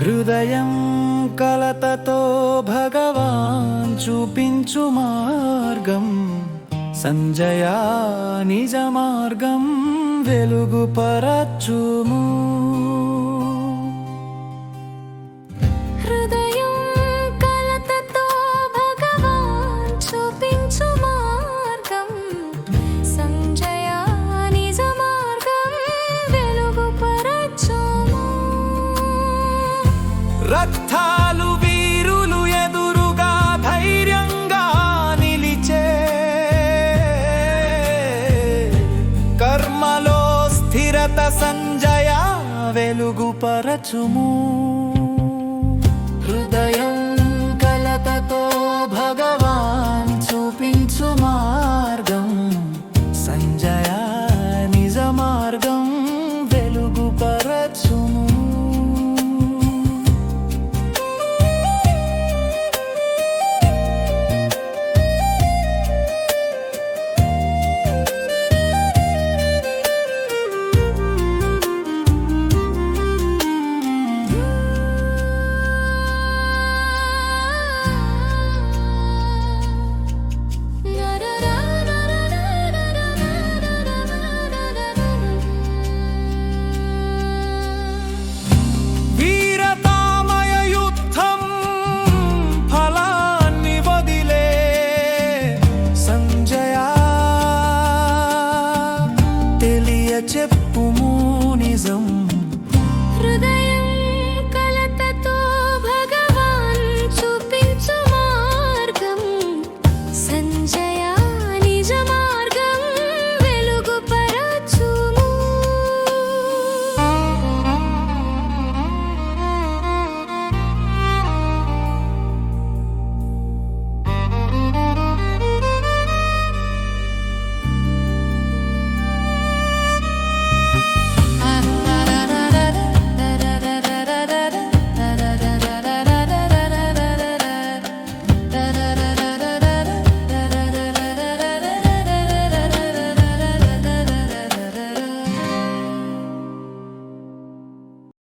హృదయం కలతతో భగవాన్ చూపించు మార్గం సంజయా నిజ మార్గం వెలుగు పరచుము. రక్తాలు వీరులు ఎదురుగా ధైర్యంగా నిలిచే కర్మలో స్థిరత సంజయ వెలుగు పరచుము